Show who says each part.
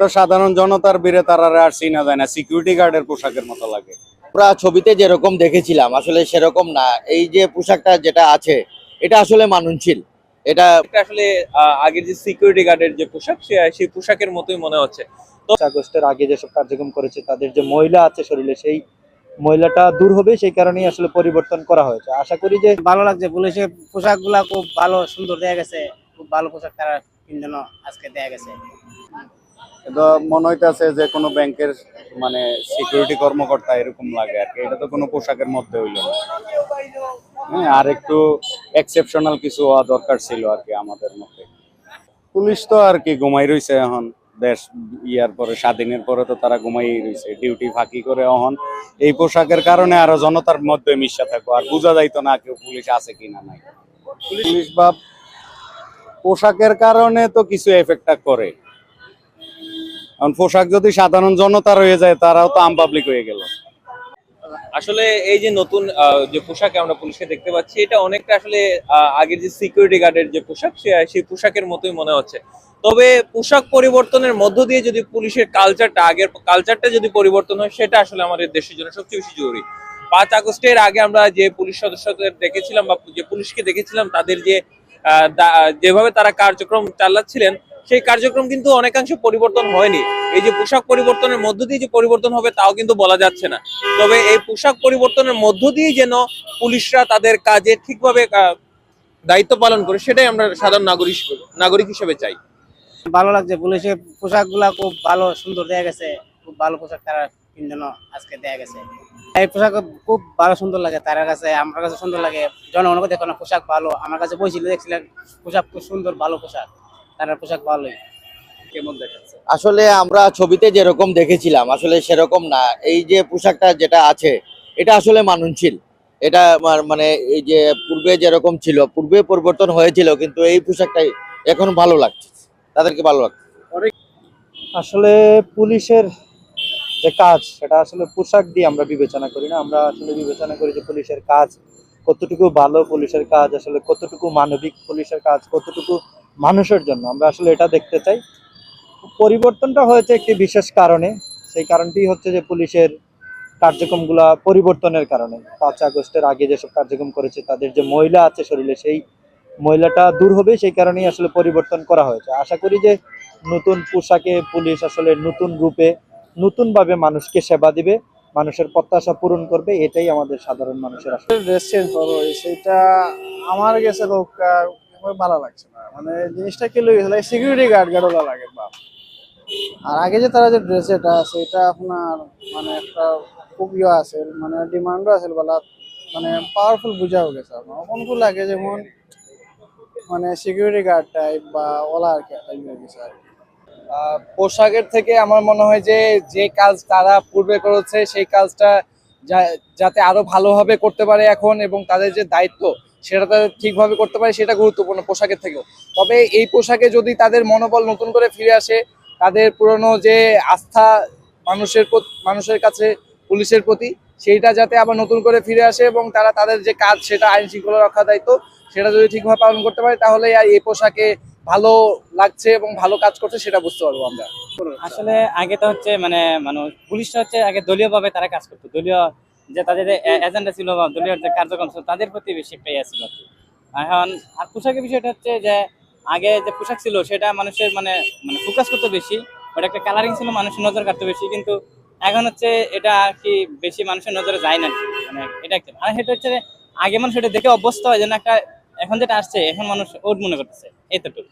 Speaker 1: তো সাধারণ জনতার বীরে আর চিনা যায় না। সিকিউরিটি গার্ডের পোশাকের মতো লাগে।
Speaker 2: আমরা ছবিতে যেরকম দেখেছিলাম আসলে সেরকম না। এই যে পোশাকটা যেটা আছে এটা আসলে মাননশীল। এটা
Speaker 3: আসলে আগের যে সিকিউরিটি গার্ডের যে পোশাক সেই পোশাকের মতোই মনে হচ্ছে।
Speaker 4: আগস্টের আগে যেসব কার্যক্রম করেছে তাদের যে মহিলা আছে শরীরে সেই মহিলাটা দূর হবে সেই কারণেই আসলে পরিবর্তন করা হয়েছে। আশা করি যে
Speaker 5: ভালো লাগছে পুলিশের পোশাকগুলা খুব ভালো সুন্দর দেয়া গেছে। খুব ভালো পোশাক তারা তিনজন আজকে দেয়া গেছে।
Speaker 1: এটা মনে হইতেছে যে কোনো ব্যাংকের মানে সিকিউরিটি কর্মকর্তা এরকম লাগে আর কি। এটা তো কোনো পোশাকের মধ্যে হইল না। হ্যাঁ আর একটু এক্সেপশনাল কিছু হওয়া দরকার ছিল আর কি আমাদের মধ্যে। পুলিশ তো আর কি ঘুমাই রইছে এখন। দেশ ইয়ার পরে, স্বাধীনের পরে তো তারা ঘুমাই রইছে। ডিউটি ফাঁকি করে এখন। এই পোশাকের কারণে আরও জনতার মধ্যে মিশা থাকো আর বোঝা যাইতো না কেউ পুলিশ আছে কিনা নাই। পুলিশ বা পোশাকের কারণে তো কিছু এফেক্টটা করে। কারণ পোশাক যদি সাধারণ জনতা রয়ে যায়, তারাও তো আম পাবলিক হয়ে গেল।
Speaker 3: আসলে এই যে নতুন যে পোশাকে আমরা পুলিশকে দেখতে পাচ্ছি, এটা অনেকটা আসলে আগের যে সিকিউরিটি গার্ডের যে পোশাক সেই পোশাকের মতোই মনে হচ্ছে। তবে পোশাক পরিবর্তনের মধ্য দিয়ে যদি পুলিশের কালচারটা আগের কালচারটা যদি পরিবর্তন হয়, সেটা আসলে আমাদের দেশের জন্য সবচেয়ে বেশি জরুরি। পাঁচ আগস্টের আগে আমরা যে পুলিশ সদস্যদের দেখেছিলাম বা যে পুলিশকে দেখেছিলাম, তাদের যে যেভাবে তারা কার্যক্রম চালাচ্ছিলেন, সেই কার্যক্রম কিন্তু অনেকাংশে পরিবর্তন হয়নি। এই যে পোশাক পরিবর্তনের মধ্য দিয়ে যে পরিবর্তন হবে, তাও কিন্তু বলা যাচ্ছে না। তবে এই পোশাক পরিবর্তনের মধ্য দিয়ে যেন পুলিশরা তাদের কাজে ঠিকভাবে দায়িত্ব পালন করে, সেটাই আমরা সাধারণ নাগরিক নাগরিক হিসেবে চাই।
Speaker 5: ভালো লাগছে, পুলিশের পোশাকগুলা খুব ভালো, সুন্দর দেয়া গেছে। খুব ভালো পোশাক তারা আজকে দেয়া গেছে। এই পোশাক খুব ভালো সুন্দর লাগে তার কাছে আমার কাছে সুন্দর লাগে। জনগণকে দেখো না পোশাক ভালো। আমার কাছে বইছিল দেখছিলেন পোশাক খুব সুন্দর ভালো পোশাক। তার পোশাক ভালোই।
Speaker 3: কেমন দেখাচ্ছে?
Speaker 2: আসলে আমরা ছবিতে যেরকম দেখেছিলাম আসলে সেরকম না। এই যে পোশাকটা যেটা আছে এটা আসলে মাননশীল। এটা আমার মানে এই যে পূর্বে যেরকম ছিল পূর্বে পরিবর্তন হয়েছিল কিন্তু এই পোশাকটাই এখন ভালো লাগছে। তাদেরকে ভালো লাগছে।
Speaker 4: আসলে পুলিশের যে কাজ, সেটা আসলে পোশাক দিয়ে আমরা বিবেচনা করি না। আমরা আসলে বিবেচনা করি যে পুলিশের কাজ কতটুকু ভালো পুলিশের কাজ, আসলে কতটুকু মানবিক পুলিশের কাজ, কতটুকু মানুষের জন্য। আমরা আসলে এটা দেখতে চাই। পরিবর্তনটা হয়েছে একটি বিশেষ কারণে। সেই কারণটি হচ্ছে যে পুলিশের কার্যক্রমগুলা পরিবর্তনের কারণে। পাঁচ আগস্টের আগে যেসব কার্যক্রম করেছে, তাদের যে মহিলা আছে শরীরে, সেই মহিলাটা দূর হবে, সেই কারণেই আসলে পরিবর্তন করা হয়েছে। আশা করি যে নতুন পোশাকে পুলিশ আসলে নতুন রূপে নতুনভাবে মানুষকে সেবা দিবে, মানুষের প্রত্যাশা পূরণ করবে, এটাই আমাদের সাধারণ মানুষের আশা।
Speaker 6: ড্রেস সেটা আমার কাছে ভালো লাগছে না। মানে জিনিসটা কি সিকিউরিটি গার্ড গার্ডওয়ালা লাগে আর আগে যে তারা যে ড্রেস এটা আছে এটা আপনার মানে একটা খুব ইয়ে আছে মানে ডিমান্ডও আছে, বলা মানে পাওয়ারফুল বুঝাও গেছে আপনার। কোনগুলো লাগে যেমন মানে সিকিউরিটি গার্ড টাইপ বা ওলা আর কি হয়ে গেছে আর কি।
Speaker 7: পোশাকের থেকে আমার মনে হয় যে যে কাজ তারা পূর্বে করেছে, সেই কাজটা যাতে আরও ভালোভাবে করতে পারে এখন এবং তাদের যে দায়িত্ব, সেটা তাদের ঠিকভাবে করতে পারে, সেটা গুরুত্বপূর্ণ পোশাকের থেকেও। তবে এই পোশাকে যদি তাদের মনোবল নতুন করে ফিরে আসে, তাদের পুরনো যে আস্থা মানুষের মানুষের কাছে, পুলিশের প্রতি, সেইটা যাতে আবার নতুন করে ফিরে আসে এবং তারা তাদের যে কাজ, সেটা আইন শৃঙ্খলা রক্ষা দায়িত্ব, সেটা যদি ঠিকভাবে পালন করতে পারে তাহলে আর এই পোশাকে ভালো লাগছে এবং ভালো কাজ করছে সেটা বুঝতে পারব আমরা।
Speaker 8: আসলে আগে তো হচ্ছে মানে মানুষ পুলিশটা হচ্ছে আগে দলীয় ভাবে তারা কাজ করতো। দলীয় যে তাদের এজেন্ডা ছিল বা দলীয় যে কার্যক্রম ছিল, তাদের প্রতি বেশি পেয়ে ছিল এখন, আর পোশাকের বিষয়টা হচ্ছে যে আগে যে পোশাক ছিল, সেটা মানুষের মানে মানে ফোকাস করতে বেশি, ওটা একটা কালারিং ছিল, মানুষের নজর কাটতে বেশি, কিন্তু এখন হচ্ছে এটা আর কি বেশি মানুষের নজরে যায় না মানে এটা একটা আর সেটা হচ্ছে আগে মানুষ এটা দেখে অভ্যস্ত হয় যেন একটা এখন যেটা আসছে এখন মানুষ ওট মনে করতেছে এতটুকু।